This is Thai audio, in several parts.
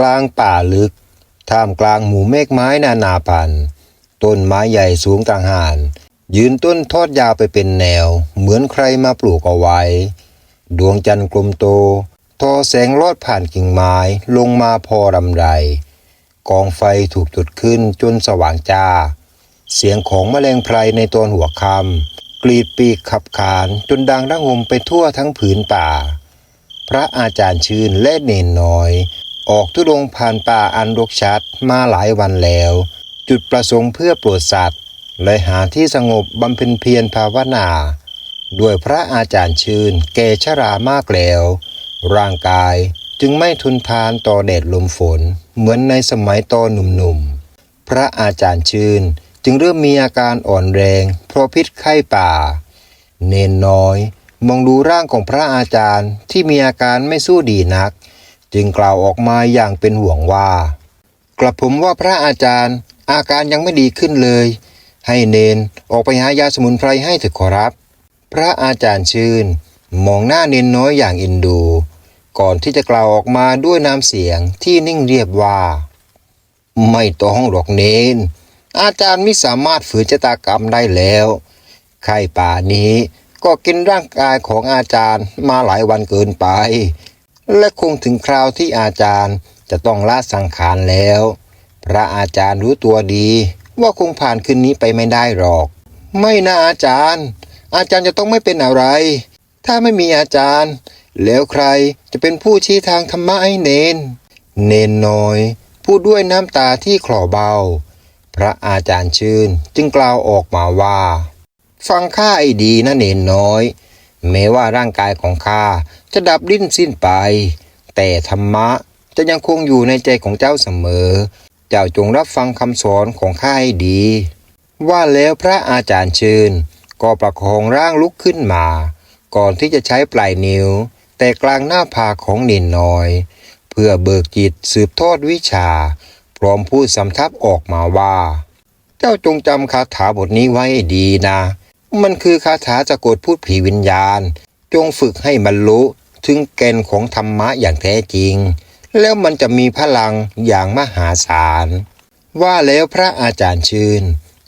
กลางป่าลึก ท่ามกลางหมู่เมฆไม้นานาพันธุ์ต้นไม้ใหญ่สูงต่างหานยืนต้นทอดยาวไปเป็นแนว เหมือนใครมาปลูกเอาไว้ ดวงจันทร์กลมโต ทอแสงลอดผ่านกิ่งไม้ลงมาพอรำไร กองไฟถูกจุดขึ้นจนสว่างจ้า เสียงของแมลงไพรในตอนหัวค่ำกรีดปีกขับขานจนดังระงมไปทั่วทั้งผืนป่า พระอาจารย์ชื่นและเนนน้อย ออกทุดงผ่านป่าอันรกชัดมาหลายวันแล้ว จุดประสงค์เพื่อโปรดสัตว์เลยหาที่สงบบำเพ็ญเพียรภาวนา ด้วยพระอาจารย์ชื่นแกชรามากแล้ว ร่างกายจึงไม่ทนทานต่อแดดลมฝน เหมือนในสมัยตอนหนุ่มๆ พระอาจารย์ชื่นจึงเริ่มมีอาการอ่อนแรง เพราะพิษไข้ป่า เนนน้อย มองดูร่างของพระอาจารย์ที่มีอาการไม่สู้ดีนัก จึงกล่าวออกมาอย่างเป็นห่วงว่า กลับผมว่าพระอาจารย์ อาการยังไม่ดีขึ้นเลย ให้เนนออกไปหายาสมุนไพรให้เถอะขอรับ พระอาจารย์ชื่น มองหน้าเนนน้อยอย่างเอ็นดู ก่อนที่จะกล่าวออกมาด้วยน้ำเสียงที่นิ่งเรียบว่า ไม่ต้องหรอกเนน อาจารย์ไม่สามารถฝืนชะตากรรมได้แล้วไข้ป่านี้ก็กินร่างกายของอาจารย์มาหลายวันเกินไป และคงถึงคราวที่อาจารย์จะต้องละสังขารแล้ว พระอาจารย์รู้ตัวดี ว่าคงผ่านคืนนี้ไปไม่ได้หรอก ไม่นะอาจารย์ อาจารย์จะต้องไม่เป็นอะไร ถ้าไม่มีอาจารย์ แล้วใครจะเป็นผู้ชี้ทางธรรมะให้เนน เนนน้อยพูดด้วยน้ำตาที่คลอเบา พระอาจารย์ชื่นจึงกล่าวออกมาว่า ฟังข้าไอ้ดีนะเนนน้อย แม้ว่าร่างกายของข้าจะดับดิ้นสิ้นไป แต่ธรรมะจะยังคงอยู่ในใจของเจ้าเสมอ เจ้าจงรับฟังคำสอนของข้าให้ดี ว่าแล้วพระอาจารย์ชื่นก็ประคองร่างลุกขึ้นมา ก่อนที่จะใช้ปลายนิ้ว แต่กลางหน้าผากของเนนน้อย เพื่อเบิกจิตสืบทอดวิชา พร้อมพูดสำทับออกมาว่า เจ้าจงจำคาถาบทนี้ไว้ดีนะ มันคือคาถาจะกดพูดผีวิญญาณ จงฝึกให้บรรลุถึงแก่นของธรรมะอย่างแท้จริง แล้วมันจะมีพลังอย่างมหาศาล ว่าแล้วพระอาจารย์ชื่น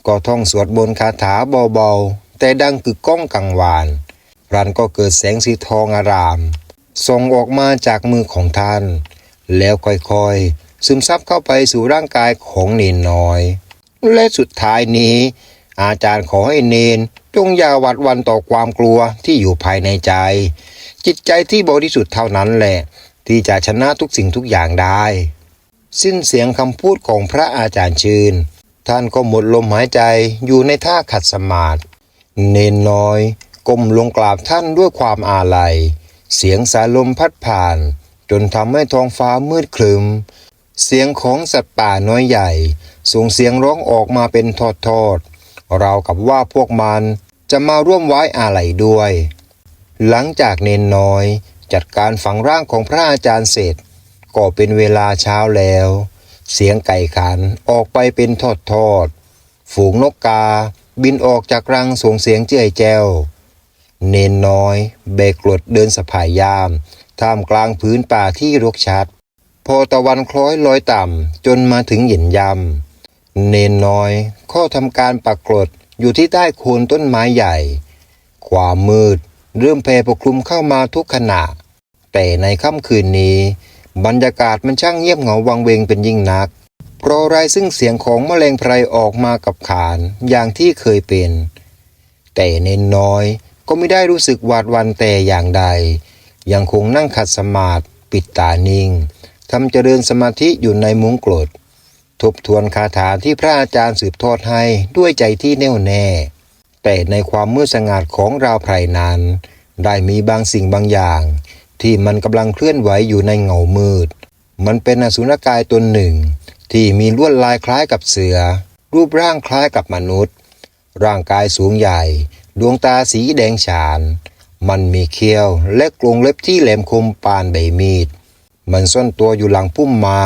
ก็ท่องสวดบนคาถาเบาๆ แต่ดังกึกก้องกังวานรันก็เกิดแสงสีทองอารามส่งออกมาจากมือของท่าน แล้วค่อยๆ ซึมซับเข้าไปสู่ร่างกายของเนนน้อย และสุดท้ายนี้ อาจารย์ขอให้เนนจงอย่าหวัดวันต่อความกลัวที่อยู่ภายในใจ จิตใจที่บริสุทธิ์เท่านั้นแหละ ที่จะชนะทุกสิ่งทุกอย่างได้ สิ้นเสียงคำพูดของพระอาจารย์ชื่น ท่านก็หมดลมหายใจอยู่ในท่าขัดสมาธิเนนน้อยก้มลงกราบท่านด้วยความอาลัย เสียงสายลมพัดผ่าน จนทำให้ท้องฟ้ามืดครึม เสียงของสัตว์ป่าน้อยใหญ่ ส่งเสียงร้องออกมาเป็นทอดๆ ราวกับว่าพวกมันจะมาร่วมไว้อาลัยด้วย หลังจากเนนน้อยจัดการฝังร่างของพระอาจารย์เสร็จ ก็เป็นเวลาเช้าแล้ว เสียงไก่ขันออกไปเป็นทอดๆฝูงนกกาบินออกจากรังส่งเสียงเจ้ยแจ้ว เนนน้อยเบกกรดเดินสะพายยาม ท่ามกลางพื้นป่าที่รกชัด พอตะวันคล้อยลอยต่ำจนมาถึงหยินยำ เนนน้อยเข้าทำการปักกรดอยู่ที่ใต้โคนต้นไม้ใหญ่ ความมืด เริ่มแผ่ปกคลุมเข้ามาทุกขณะ แต่ในค่ำคืนนี้ บรรยากาศมันช่างเงียบเหงาวังเวงเป็นยิ่งนักเพราะไรซึ่งเสียงของแมลงไพรออกมากับขานอย่างที่เคยเป็น แต่เนนน้อยก็ไม่ได้รู้สึกหวาดวันแต่อย่างใด ยังคงนั่งขัดสมาธิปิดตานิ่งทำเจริญสมาธิอยู่ในมุ้งกรด ทบทวนคาถาที่พระอาจารย์สืบทอดให้ด้วยใจที่แน่วแน่ แต่ในความมืดสงัดของราวไพรนั้น ได้มีบางสิ่งบางอย่าง ที่มันกำลังเคลื่อนไหวอยู่ในเงามืด มันเป็นอสุรกายตนหนึ่ง ที่มีลวดลายคล้ายกับเสือ รูปร่างคล้ายกับมนุษย์ ร่างกายสูงใหญ่ ดวงตาสีแดงฉาน มันมีเขี้ยวและกรงเล็บที่แหลมคมปานใบมีด มันซ่อนตัวอยู่หลังพุ่มไม้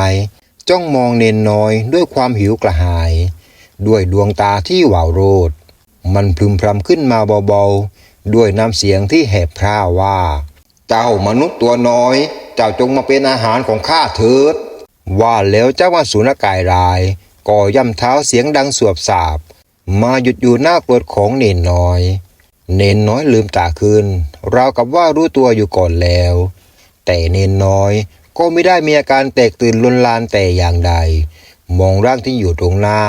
จ้องมองเนนน้อยด้วยความหิวกระหาย ด้วยดวงตาที่หวาวโรด มันพึมพรำขึ้นมาเบาๆ ด้วยน้ำเสียงที่แหบพร่าว่า เจ้ามนุษย์ตัวน้อย เจ้าจงมาเป็นอาหารของข้าเถิด ว่าแล้วเจ้าว่าสุนกายรายก็ย่ำเท้าเสียงดังสวบสาบ มาหยุดอยู่หน้ากรวดของเนนน้อย เนนน้อยลืมตาขึ้นราวกับว่ารู้ตัวอยู่ก่อนแล้ว แต่เนนน้อย ก็ไม่ได้มีอาการแตกตื่นลนลานแต่อย่างใด มองร่างที่อยู่ตรงหน้า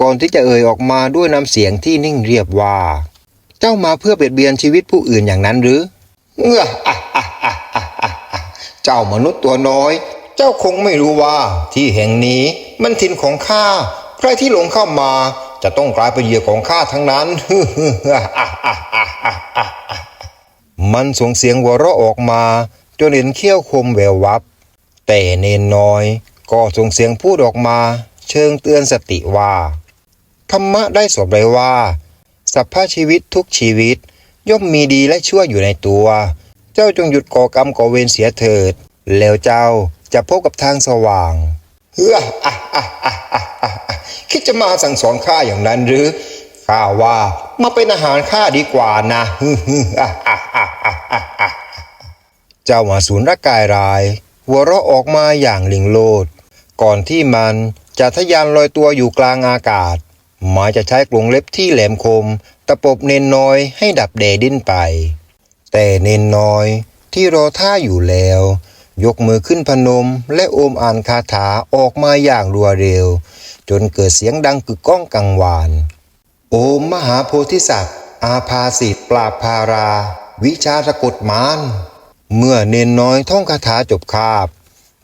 ก่อนที่จะเอ่ยออกมาด้วยน้ำเสียงที่นิ่งเรียบว่า เจ้ามาเพื่อเบียดเบียนชีวิตผู้อื่นอย่างนั้นหรือเงืออเจ้ามนุษย์ตัวน้อย เจ้าคงไม่รู้ว่าที่แห่งนี้มันถิ่นของข้าใครที่หลงเข้ามาจะต้องกลายเป็นเหยื่อของข้าทั้งนั้น มันส่งเสียงหัวเราะออกมา จนเห็นเขี้ยวคมแวววับ แต่เนนน้อย ก็ส่งเสียงพูดออกมา เชิงเตือนสติว่า ธรรมะได้สอนไว้ว่า สัพพะชีวิตทุกชีวิต ย่อมมีดีและชั่วอยู่ในตัว เจ้าจงหยุดก่อกรรมก่อเวรเสียเถิด แล้วเจ้าจะพบกับทางสว่างเฮ้ออะอะอะอะอะอะคิดจะมาสั่งสอนข้าอย่างนั้นหรือข้าว่ามาเป็นอาหารข้าดีกว่านะฮึ่มๆอะอะอะอะอะอะเจ้ามาสูนร่างกายราย หัวเราะออกมาอย่างลิงโลด ก่อนที่มันจะทะยานลอยตัวอยู่กลางอากาศหมายจะใช้กรงเล็บที่แหลมคม ตะปบเนนน้อยให้ดับเดดิ้นไป แต่เนนน้อยที่รอท่าอยู่แล้ว ยกมือขึ้นพนมและโอมอ่านคาถาออกมาอย่างรัวเร็ว จนเกิดเสียงดังกึกก้องกังวาน โอมมหาโพธิสัตว์ อาภาสิทธิปราบพารา วิชาสะกดมาร เมื่อเนนน้อยท่องคาถาจบคาบ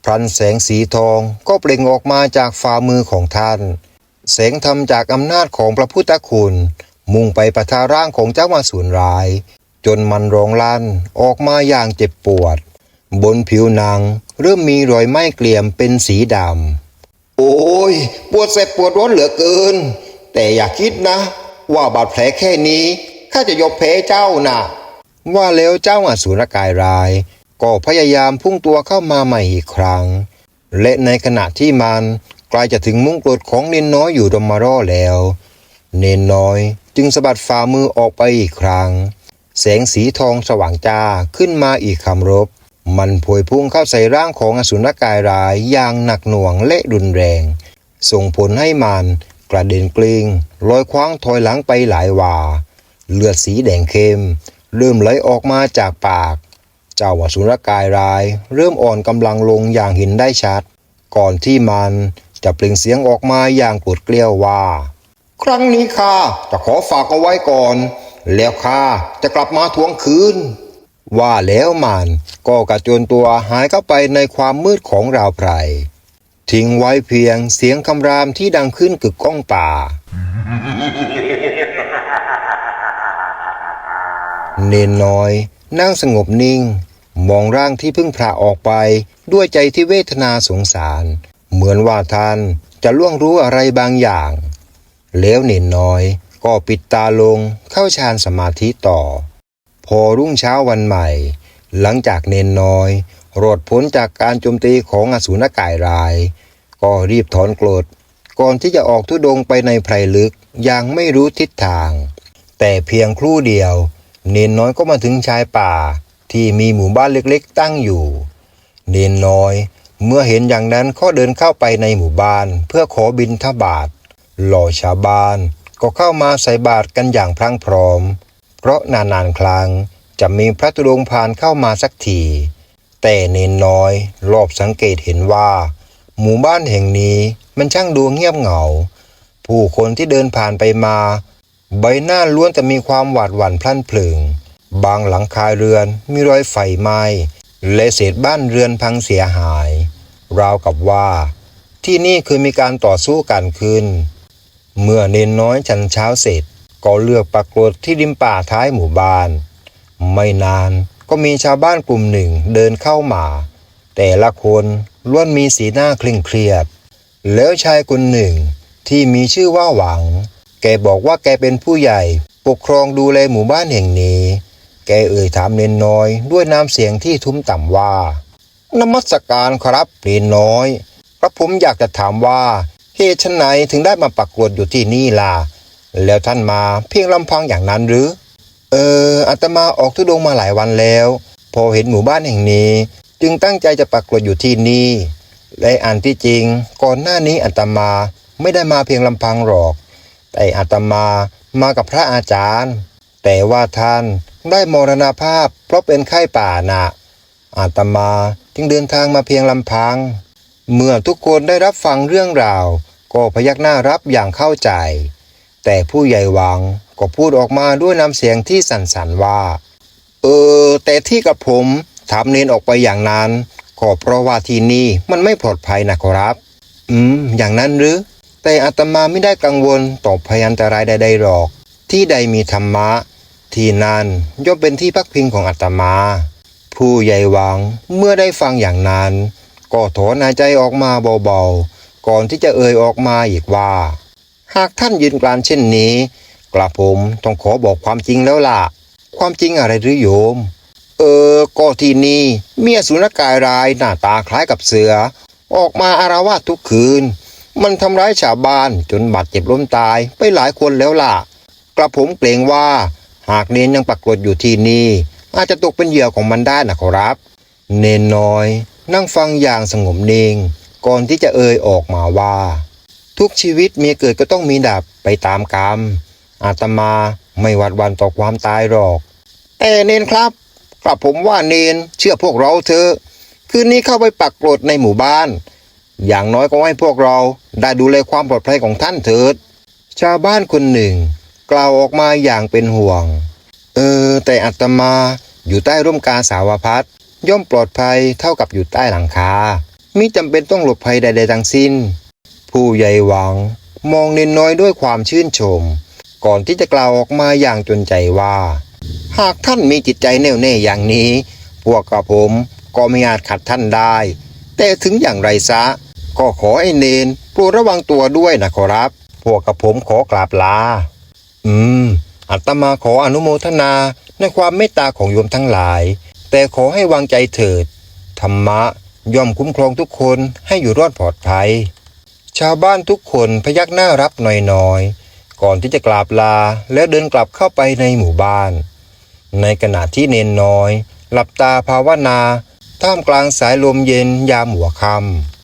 พรันแสงสีทองก็เปล่งออกมาจากฝ่ามือของท่าน แสงธรรมจากอำนาจของพระพุทธคุณ มุ่งไปประทาร่างของเจ้ามาสูนร้าย จนมันร้องลั่นออกมาอย่างเจ็บปวด บนผิวหนังเริ่มมีรอยไหม้เกลี่ยมเป็นสีดำ โอ้ย ปวดแสบปวดร้อนเหลือเกิน แต่อย่าคิดนะ ว่าบาดแผลแค่นี้ข้าจะยกแพ้เจ้าน่ะ ว่าแล้วเจ้าอสูรกายราย ก็พยายามพุ่งตัวเข้ามาใหม่อีกครั้ง และในขณะที่มันใกล้จะถึงมุ้งกรดของเนนน้อยอยู่ดมมาร่อแล้ว เนนน้อยจึงสะบัดฝ่ามือออกไปอีกครั้ง แสงสีทองสว่างจ้าขึ้นมาอีกคำรบ มันพวยพุ่งเข้าใส่ร่างของอสุรกายรายอย่างหนักหน่วงและรุนแรง ส่งผลให้มันกระเด็นกลิ้งลอยคว้างถอยหลังไปหลายวาเลือดสีแดงเข้ม เริ่มไหลออกมาจากปาก เจ้าอสุรกายราย เริ่มอ่อนกำลังลงอย่างเห็นได้ชัด ก่อนที่มันจะเปล่งเสียงออกมาอย่างปวดเกลียวว่า ครั้งนี้ข้าจะขอฝากเอาไว้ก่อน แล้วข้าจะกลับมาทวงคืน ว่าแล้วมันก็กระโจนตัวหายเข้าไปในความมืดของราวไพรทิ้งไว้เพียงเสียงคำรามที่ดังขึ้นกึกก้องป่า เนนน้อย นั่งสงบนิ่ง มองร่างที่เพิ่งพระออกไป ด้วยใจที่เวทนาสงสาร เหมือนว่าท่านจะล่วงรู้อะไรบางอย่าง แล้วเนนน้อย ก็ปิดตาลงเข้าฌานสมาธิต่อ พอรุ่งเช้าวันใหม่ หลังจากเนนน้อยรอดพ้นจากการโจมตีของอสูรกายราย ก็รีบถอนกรดก่อนที่จะออกทุดงไปในไพรลึกอย่างไม่รู้ทิศทาง แต่เพียงครู่เดียว เนนน้อยก็มาถึงชายป่าที่มีหมู่บ้านเล็กๆ ตั้งอยู่ เนนน้อย เมื่อเห็นอย่างนั้นก็เดินเข้าไปในหมู่บ้าน เพื่อขอบินทบาทหล่อชาวบ้านก็เข้ามาใส่บาตรกันอย่างพรั่งพร้อม เพราะนานๆครั้งจะมีพระธุดงผ่านเข้ามาสักทีแต่เนนน้อยรอบสังเกตเห็นว่า หมู่บ้านแห่งนี้มันช่างดูเงียบเหงา ผู้คนที่เดินผ่านไปมา ใบหน้าล้วนแต่มีความหวาดหวั่นพลันพลึงบางหลังคาเรือนมีรอยไฟไหม้และเศษบ้านเรือนพังเสียหาย ราวกับว่า ที่นี่เคยมีการต่อสู้กันขึ้น เมื่อเนนน้อยฉันเช้าเสร็จก็เลือกปรากฏที่ริมป่าท้ายหมู่บ้าน ไม่นานก็มีชาวบ้านกลุ่มหนึ่งเดินเข้ามา แต่ละคนล้วนมีสีหน้าเคร่งเครียด แล้วชายคนหนึ่งที่มีชื่อว่าหวัง แกบอกว่าแกเป็นผู้ใหญ่ ปกครองดูแลหมู่บ้านแห่งนี้ แกเอ่ยถามเนนน้อย ด้วยน้ำเสียงที่ทุ้มต่ำว่านมัสการครับเนนน้อยพระผมอยากจะถามว่าเหตุไฉนถึงได้มาปักกรดอยู่ที่นี่ล่ะ แล้วท่านมาเพียงลำพังอย่างนั้นหรือ เอออาตมาออกทุดงมาหลายวันแล้ว พอเห็นหมู่บ้านแห่งนี้ จึงตั้งใจจะปักกรดอยู่ที่นี่และอันที่จริง ก่อนหน้านี้อาตมาไม่ได้มาเพียงลำพังหรอก แต่อาตมามากับพระอาจารย์ แต่ว่าท่านได้มรณภาพเพราะเป็นไข้ป่าน่ะอาตมาจึงเดินทางมาเพียงลำพัง เมื่อทุกคนได้รับฟังเรื่องราว ก็พยักหน้ารับอย่างเข้าใจ แต่ผู้ใหญ่หวังก็พูดออกมาด้วยน้ำเสียงที่สั่นๆว่า เออ แต่ที่กับผมถามเนนออกไปอย่างนั้น ก็เพราะว่าที่นี่มันไม่ปลอดภัยนะครับ อืม อย่างนั้นหรือ แต่อาตมาไม่ได้กังวลต่อพยันตรายใดๆหรอก ที่ใดมีธรรมะ ที่นั่นย่อมเป็นที่พักพิงของอาตมา ผู้ใหญ่หวังเมื่อได้ฟังอย่างนั้น ก็ถอนหายใจออกมาเบาๆ ก่อนที่จะเอ่ยออกมาอีกว่า หากท่านยืนกรานเช่นนี้ กระผมต้องขอบอกความจริงแล้วล่ะ ความจริงอะไรหรือโยม เออ ก็ที่นี่เมียสุนกายรายหน้าตาคล้ายกับเสือ ออกมาอารวาสทุกคืน มันทำร้ายชาวบ้านจนบาดเจ็บล้มตายไปหลายคนแล้วล่ะ กระผมเกรงว่า หากเนนยังปรากฏอยู่ที่นี่ อาจจะตกเป็นเหยื่อของมันได้นะครับ เนนน้อย นั่งฟังอย่างสงบนิ่งก่อนที่จะเอ่ยออกมาว่า ทุกชีวิตมีเกิดก็ต้องมีดับไปตามกรรม อาตมาไม่หวัดวันต่อความตายหรอกแต่เนนครับกลับผมว่าเนนเชื่อพวกเราเถอะ คืนนี้เข้าไปปักกรดในหมู่บ้าน อย่างน้อยก็ให้พวกเราได้ดูแลความปลอดภัยของท่านเถิด ชาวบ้านคนหนึ่ง กล่าวออกมาอย่างเป็นห่วง เออ แต่อาตมาอยู่ใต้ร่มกาสาวพัดย่อมปลอดภัยเท่ากับอยู่ใต้หลังคามิจำเป็นต้องหลบภัยใดๆทั้งสิ้น ผู้ใหญ่หวังมองเนนน้อยด้วยความชื่นชม ก่อนที่จะกล่าวออกมาอย่างจนใจว่า หากท่านมีจิตใจแน่วแน่อย่างนี้ พวกกระผมก็ไม่อาจขัดท่านได้ แต่ถึงอย่างไรซะ ก็ขอให้เนนโปรดระวังตัวด้วยนะขอรับ พวกกระผมขอกราบลา อืม อัตมาขออนุโมทนาในความเมตตาของโยมทั้งหลาย แต่ขอให้วางใจเถิด ธรรมะย่อมคุ้มครองทุกคนให้อยู่รอดปลอดภัย ชาวบ้านทุกคนพยักหน้ารับหน่อยๆ ก่อนที่จะกราบลาแล้วเดินกลับเข้าไปในหมู่บ้าน ในขณะที่เนนน้อย หลับตาภาวนา ท่ามกลางสายลมเย็นยามหัวค่ำ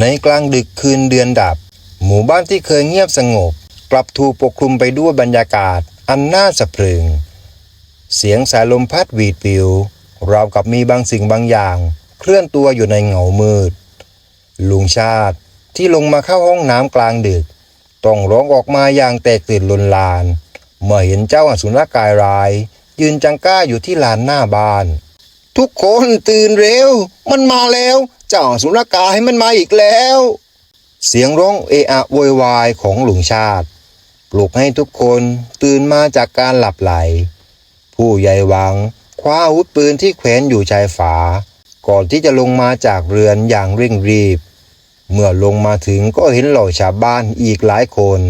ในกลางดึกคืนเดือนดับ หมู่บ้านที่เคยเงียบสงบ กลับถูกปกคลุมไปด้วยบรรยากาศ อันน่าสะพรึง เสียงสายลมพัดหวีดปิวราวกับมีบางสิ่งบางอย่าง เคลื่อนตัวอยู่ในเงามืด ลุงชาติที่ลงมาเข้าห้องน้ำกลางดึก ต้องร้องออกมาอย่างแตกตื่นลนลาน เมื่อเห็นเจ้าอสุรกายราย ยืนจังก้าอยู่ที่ลานหน้าบ้าน ทุกคนตื่นเร็ว มันมาแล้ว เจ้าอสุรกายมันมาอีกแล้ว เสียงร้องเอะอะโวยวายของหลุงชาติ ปลุกให้ทุกคนตื่นมาจากการหลับไหล ผู้ใหญ่วังคว้าอาวุธปืนที่แขวนอยู่ชายฝา ก่อนที่จะลงมาจากเรือนอย่างเร่งรีบ เมื่อลงมาถึงก็เห็นเหล่าชาวบ้านอีกหลายคน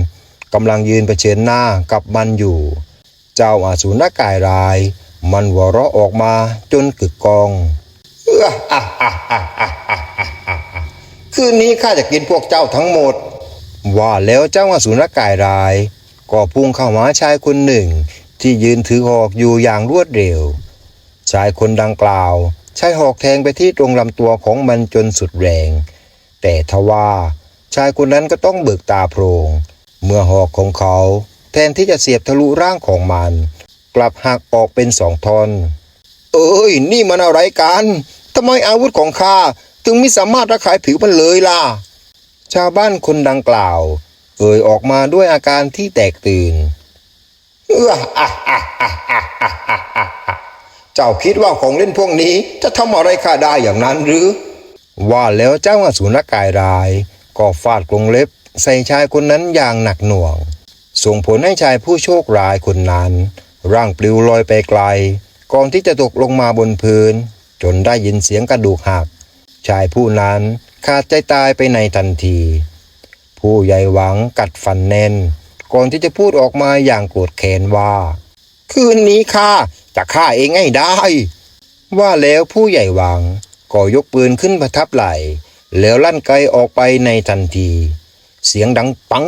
กำลังยืนเผชิญหน้ากับมันอยู่ เจ้าอาสูรกายราย มันหัวเราะออกมาจนกึกกองคืนนี้ข้าจะกินพวกเจ้าทั้งหมด ว่าแล้วเจ้าอสูรกายราย ก็พุ่งเข้ามาชายคนหนึ่ง ที่ยืนถือหอกอยู่อย่างรวดเร็ว ชายคนดังกล่าว ใช้หอกแทงไปที่ตรงลำตัวของมันจนสุดแรง แต่ทว่าชายคนนั้นก็ต้องเบิกตาโพรง เมื่อหอกของเขา แทนที่จะเสียบทะลุร่างของมัน กลับหักออกเป็นสองทอน เอ้ย นี่มันอะไรกันทำไมอาวุธของข้าถึงไม่สามารถระคายผิวมันเลยล่ะ ชาวบ้านคนดังกล่าว เอ่ยออกมาด้วยอาการที่แตกตื่นเออเจ้าคิดว่าของเล่นพวกนี้จะทำอะไรข้าได้อย่างนั้นหรือ ว่าแล้วเจ้าอสูรกายราย ก็ฟาดกรงเล็บ ใส่ชายคนนั้นอย่างหนักหน่วง ส่งผลให้ชายผู้โชคร้ายคนนั้น ร่างปลิวลอยไปไกล ก่อนที่จะตกลงมาบนพื้น จนได้ยินเสียงกระดูกหัก ชายผู้นั้นขาดใจตายไปในทันที ผู้ใหญ่หวังกัดฟันแน่น ก่อนที่จะพูดออกมาอย่างโกรธแค้นว่า คืนนี้ข้าจะฆ่าเองให้ได้ ว่าแล้วผู้ใหญ่หวังก็ยกปืนขึ้นประทับไหลแล้วลั่นไกออกไปในทันที เสียงดังปัง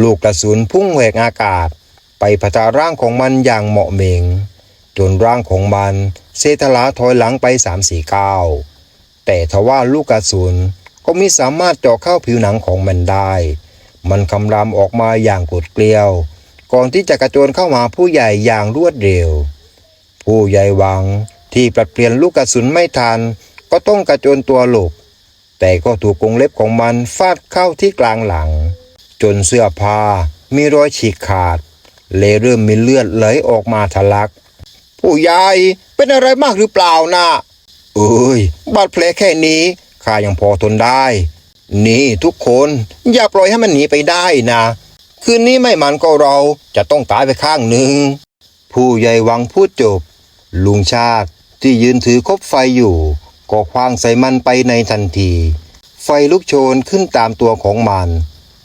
ลูกกระสุนพุ่งแหวกอากาศ ไปพะทาร่างของมันอย่างเหมาะเมง จนร่างของมันเซทลาถอยหลังไปสามสี่ก้าวแต่ทว่าลูกกระสุนก็มิสามารถเจาะเข้าผิวหนังของมันได้ มันคำรามออกมาอย่างกดเกลียว ก่อนที่จะกระโจนเข้ามาผู้ใหญ่อย่างรวดเร็ว ผู้ใหญ่หวังที่ปลัดเปลี่ยนลูกกระสุนไม่ทัน ก็ต้องกระโจนตัวหลบ แต่ก็ถูกกรงเล็บของมันฟาดเข้าที่กลางหลัง จนเสื้อผ้ามีรอยฉีกขาด เลเริ่มมีเลือดไหลออกมาทะลัก ผู้ใหญ่เป็นอะไรมากหรือเปล่านะเอ้ย บาดแผลแค่นี้ข้ายังพอทนได้ นี่ทุกคนอย่าปล่อยให้มันหนีไปได้นะ คืนนี้ไม่มันก็เราจะต้องตายไปข้างหนึ่ง ผู้ใหญ่วังพูดจบ ลุงชาติที่ยืนถือคบไฟอยู่ ก็คว้างใส่มันไปในทันที ไฟลุกโชนขึ้นตามตัวของมัน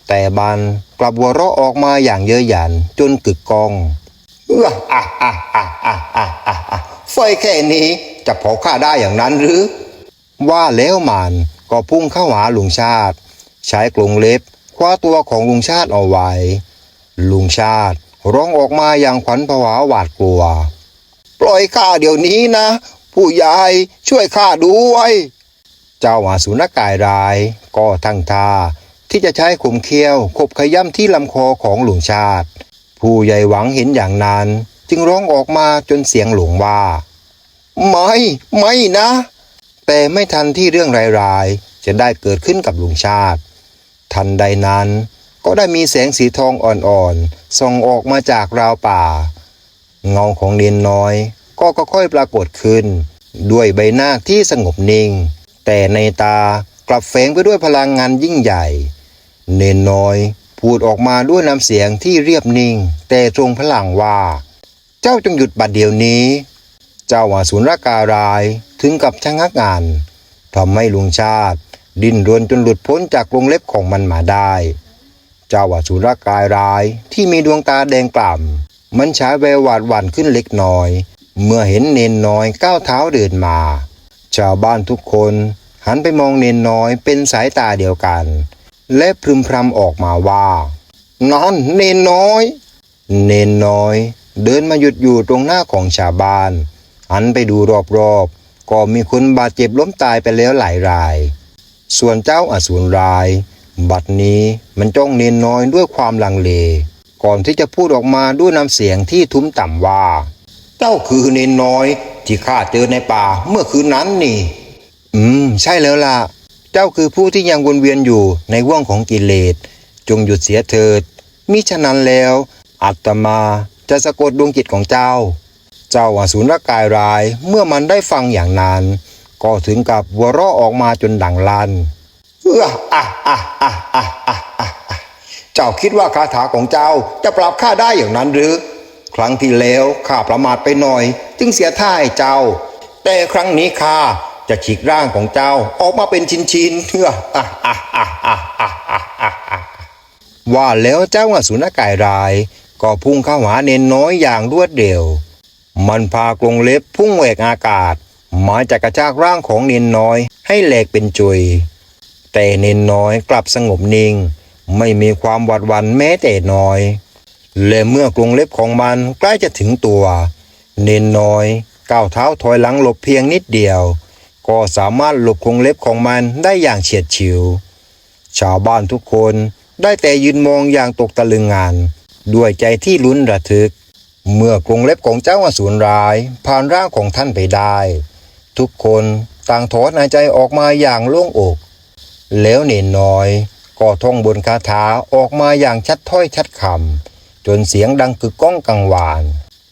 แต่บานกลับวัวเราะออกมาอย่างเย้ยหยันจนกึกกองอะอะอะอะอะอะอะไฟแค่นี้จะพอาข้าได้อย่างนั้นหรือ ว่าแล้วมันก็พุ่งเข้าหาลุงชาติ ใช้กลงเล็บคว้าตัวของลุงชาติเอาไว้ ลุงชาติร้องออกมาอย่างขวัญผวาหวาดกลัว ปล่อยข้าเดี๋ยวนี้นะ ผู้ใหญ่ช่วยข้าด้วย เจ้าหาสุนัขกายราย ก็ทั้งท่า ที่จะใช้ขุมเคี้ยวขบขย้ำที่ลำคอของหลวงชาติ ผู้ใหญ่หวังเห็นอย่างนั้น จึงร้องออกมาจนเสียงหลวงว่า ไม่ไม่นะ แต่ไม่ทันที่เรื่องร้ายๆจะได้เกิดขึ้นกับหลุงชาติ ทันใดนั้นก็ได้มีแสงสีทองอ่อนๆส่องออกมาจากราวป่า เงาของเนนน้อย ก็ค่อยๆปรากฏขึ้น ด้วยใบหน้าที่สงบนิ่ง แต่ในตากลับแฝงไปด้วยพลังงานยิ่งใหญ่ เนนน้อย พูดออกมาด้วยน้ำเสียงที่เรียบนิ่ง แต่ทรงพลังว่า เจ้าจงหยุดบัดเดี๋ยวนี้ เจ้าอาสุนรการายถึงกับชะงักงานทำให้ลุงชาติ ดิ้นรนจนหลุดพ้นจากกรงเล็บของมันมาได้ เจ้าอสุรกายร้ายที่มีดวงตาแดงกล่ำมันฉายแววหวาดหวั่นขึ้นเล็กน้อย เมื่อเห็นเนนน้อยก้าวเท้าเดินมา ชาวบ้านทุกคนหันไปมองเนนน้อยเป็นสายตาเดียวกัน และพึมพำออกมาว่า นอนเนนน้อย เนนน้อย เดินมาหยุดอยู่ตรงหน้าของชาวบ้านหันไปดูรอบๆ ก็มีคนบาดเจ็บล้มตายไปแล้วหลายราย ส่วนเจ้าอสูรราย บัดนี้มันจ้องเนนน้อยด้วยความลังเล ก่อนที่จะพูดออกมาด้วยน้ำเสียงที่ทุ้มต่ำว่า เจ้าคือเนนน้อยที่ข้าเจอในป่าเมื่อคืนนั้นนี่ อืม ใช่แล้วล่ะ เจ้าคือผู้ที่ยังวนเวียนอยู่ในว่วงของกิเลส จงหยุดเสียเถิด มิฉะนั้นแล้ว อัตมาจะสะกดดวงจิตของเจ้า เจ้าอสูรกายรายเมื่อมันได้ฟังอย่างนั้น ก็ถึงกับหัวเราะออกมาจนดังลันเอื้ออะอะอะอะอะอะอะเจ้าคิดว่าคาถาของเจ้าจะปราบข้าได้อย่างนั้นหรือ ครั้งที่แล้วข้าประมาทไปหน่อย จึงเสียท่าให้เจ้า แต่ครั้งนี้ข้า จะฉีกร่างของเจ้าออกมาเป็นชิ้นๆเอื้ออะอะอะอะอะอะอะอะว่าแล้วเจ้าอสุรกายราย ก็พุ่งเข้าหาเนนน้อยอย่างรวดเร็ว มันพากรงเล็บพุ่งแหวกอากาศหมายจะกระชากร่างของเนนน้อยให้แหลกเป็นจุย แต่เนนน้อยกลับสงบนิ่ง ไม่มีความหวาดหวั่นแม้แต่น้อย และเมื่อกรงเล็บของมันใกล้จะถึงตัว เนนน้อยก้าวเท้าถอยหลังหลบเพียงนิดเดียว ก็สามารถหลบกรงเล็บของมันได้อย่างเฉียดฉิว ชาวบ้านทุกคนได้แต่ยืนมองอย่างตกตะลึงงาน ด้วยใจที่ลุ้นระทึก เมื่อกรงเล็บของเจ้าอสูรร้ายผ่านร่างของท่านไปได้ ทุกคนต่างถอนหายใจออกมาอย่างโล่งอก แล้วเนนน้อยก็ท่องบนคาถาออกมาอย่างชัดถ้อยชัดคำจนเสียงดังกึกก้องกังวาน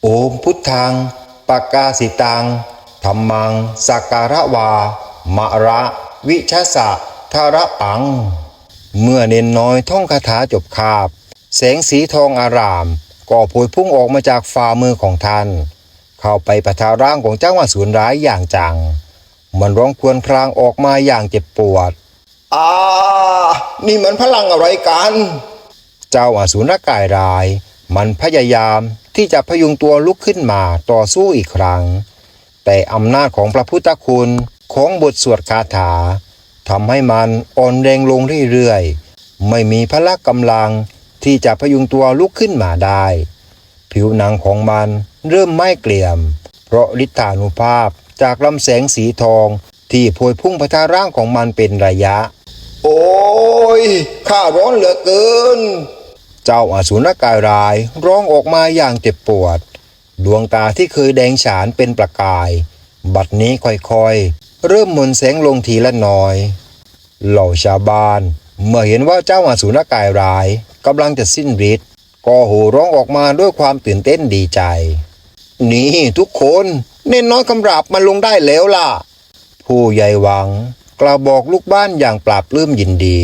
โอมพุทธังปากกาสิตัง ธรรมังสักการะวามะระ วิชาสะทาระปัง เมื่อเนนน้อยท่องคาถาจบคาบ แสงสีทองอาราม ก็โผยพุ่งออกมาจากฝ่ามือของท่าน เข้าไปประทาร่างของเจ้าอสูรร้ายอย่างจัง มันร้องครวญครางออกมาอย่างเจ็บปวดอ่านี่มันพลังอะไรกัน เจ้าอสูรกายราย มันพยายามที่จะพยุงตัวลุกขึ้นมาต่อสู้อีกครั้ง แต่อำนาจของพระพุทธคุณของบทสวดคาถาทำให้มันอ่อนแรงลงเรื่อยๆ ไม่มีพละกำลังที่จะพยุงตัวลุกขึ้นมาได้ ผิวหนังของมันเริ่มไหม้เกลี่ยม เพราะฤทธานุภาพจากลำแสงสีทองที่พวยพุ่งพทาร่างของมันเป็นระยะ โอ้ย ข้าร้อนเหลือเกิน เจ้าอสูรกายร้ายร้องออกมาอย่างเจ็บปวด ดวงตาที่เคยแดงฉานเป็นประกาย บัดนี้ค่อยๆ เริ่มมนแสงลงทีละน้อย เหล่าชาวบ้าน เมื่อเห็นว่าเจ้าอสูรกายร้ายกำลังจะสิ้นฤทธิ์ก็โห่ร้องออกมาด้วยความตื่นเต้นดีใจ นี่ทุกคนเน้นน้อยกำราบมันลงได้แล้วล่ะ ผู้ใหญ่หวัง กล่าวบอกลูกบ้านอย่างปราบปลื้มยินดี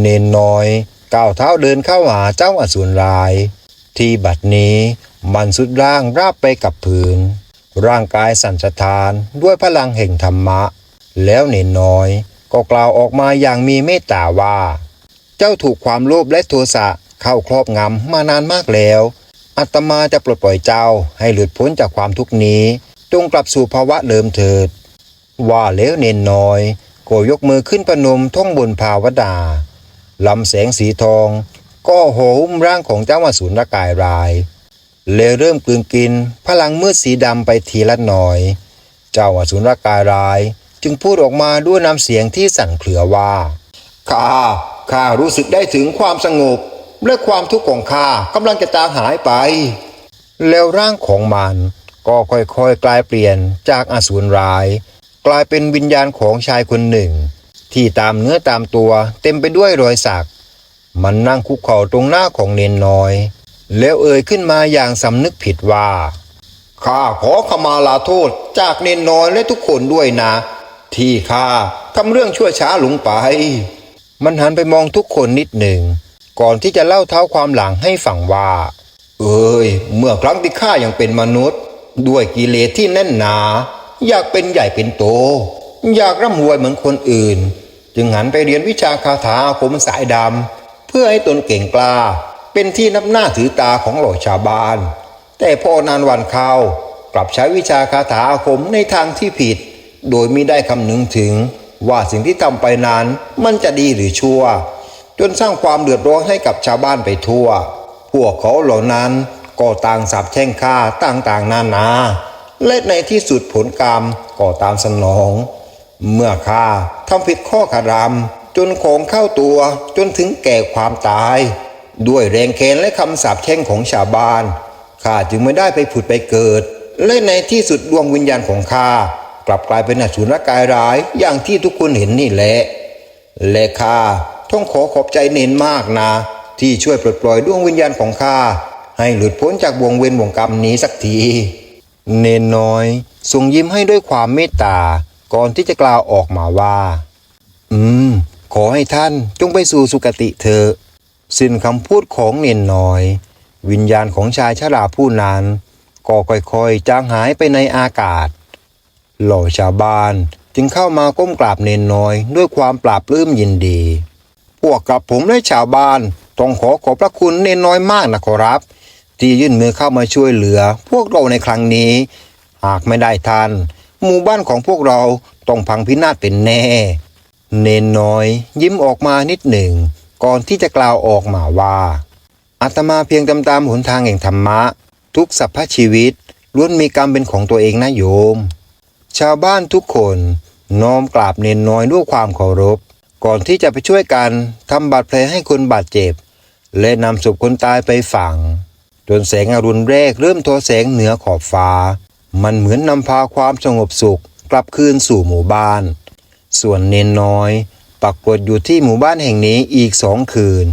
เนนน้อยก้าวเท้าเดินเข้าหาเจ้าอสูรร้าย ที่บัดนี้มันสุดร่างราบไปกับพื้น ร่างกายสั่นสะท้านด้วยพลังแห่งธรรมะ แล้วเนนน้อย ก็กล่าวออกมาอย่างมีเมตตาว่า เจ้าถูกความโลภและโทสะเข้าครอบงำมานานมากแล้ว อัตมาจะปลดปล่อยเจ้าให้หลุดพ้นจากความทุกนี้ จงกลับสู่ภาวะเดิมเถิด ว่าแล้วเนนน้อยก็ยกมือขึ้นประนมท่องบนภาวดาลำแสงสีทอง ก็โหมร่างของเจ้าอสูรกายราย เลยเริ่มกลืนกิน พลังมืดสีดำไปทีละหน่อย เจ้าอสูรกายราย จึงพูดออกมาด้วยน้ำเสียงที่สั่นเครือว่าข้าข้ารู้สึกได้ถึงความสงบ และความทุกข์ของข้ากำลังจะจางหายไป แล้วร่างของมันก็ค่อยๆกลายเปลี่ยนจากอสูรร้าย กลายเป็นวิญญาณของชายคนหนึ่ง ที่ตามเนื้อตามตัวเต็มไปด้วยรอยสัก มันนั่งคุกเข่าตรงหน้าของเนนน้อย แล้วเอ่ยขึ้นมาอย่างสำนึกผิดว่าข้าขอขมาลาโทษจากเนนน้อยและทุกคนด้วยนะ ที่ข้าทำเรื่องชั่วช้าหลงไป มันหันไปมองทุกคนนิดหนึ่ง ก่อนที่จะเล่าเท้าความหลังให้ฟังว่า เอ้ย เมื่อครั้งที่ข้ายังเป็นมนุษย์ ด้วยกิเลสที่แน่นหนา อยากเป็นใหญ่เป็นโต อยากร่ำรวยเหมือนคนอื่น จึงหันไปเรียนวิชาคาถาอาคมสายดำ เพื่อให้ตนเก่งกล้า เป็นที่นับหน้าถือตาของเหล่าชาวบ้าน แต่พอนานวันเข้ากลับใช้วิชาคาถาอาคมในทางที่ผิด โดยมิได้คำนึงถึงว่าสิ่งที่ทำไปนั้นมันจะดีหรือชั่ว จนสร้างความเดือดร้อนให้กับชาวบ้านไปทั่ว พวกเขาเหล่านั้นก็ต่างสาบแช่งข้าต่างๆนานาและในที่สุดผลกรรมก็ตามสนอง เมื่อข้าทำผิดข้อขาราม นของเข้าตัวจนถึงแก่ความตาย ด้วยแรงแค้นและคำสาปแช่งของชาวบ้านข้าจึงไม่ได้ไปผุดไปเกิด และในที่สุดดวงวิญญาณของข้ากลับกลายเป็นอสุรกายร้ายอย่างที่ทุกคนเห็นนี่แหละและข้าต้องขอขอบใจเน้นมากนะ ที่ช่วยปลดปล่อยดวงวิญญาณของข้าให้หลุดพ้นจากวงเวรวงกรรมนี้สักที เนนน้อยทรงยิ้มให้ด้วยความเมตตาก่อนที่จะกล่าวออกมาว่า อืม ขอให้ท่านจงไปสู่สุคติเถอะสิ้นคำพูดของเนนน้อย วิญญาณของชายชราผู้นั้น ก็ค่อยๆจางหายไปในอากาศ เหล่าชาวบ้านจึงเข้ามาก้มกราบเนนน้อยด้วยความปราบปลื้มยินดี พวกกับผมและชาวบ้านต้องขอขอบพระคุณเนนน้อยมากนะขอรับ ที่ยื่นมือเข้ามาช่วยเหลือ พวกเราในครั้งนี้ หากไม่ได้ทันหมู่บ้านของพวกเราต้องพังพินาศเป็นแน่ เนนน้อย ยิ้มออกมานิดหนึ่ง ก่อนที่จะกล่าวออกมาว่าอาตมาเพียงตามตามหนทางแห่งธรรมะ ทุกสรรพชีวิตล้วนมีกรรมเป็นของตัวเองนะโยม ชาวบ้านทุกคนน้อมกราบเนนน้อยด้วยความเคารพ ก่อนที่จะไปช่วยกันทำบาดแผลให้คนบาดเจ็บ และนำศพคนตายไปฝัง จนแสงอรุณแรกเริ่มทอแสงเหนือขอบฟ้า มันเหมือนนำพาความสงบสุขกลับคืนสู่หมู่บ้าน ส่วนเนนน้อย ปักกฏอยู่ที่หมู่บ้านแห่งนี้อีกสองคืน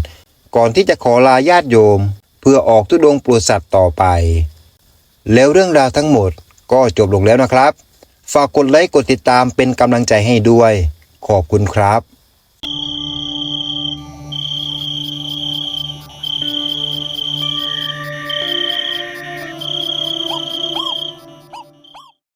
ก่อนที่จะขอลาญาติโยม เพื่อออกทุดงปลูกสัตว์ต่อไป แล้วเรื่องราวทั้งหมดก็จบลงแล้วนะครับ ฝากกดไลค์กดติดตามเป็นกำลังใจให้ด้วย ขอบคุณครับ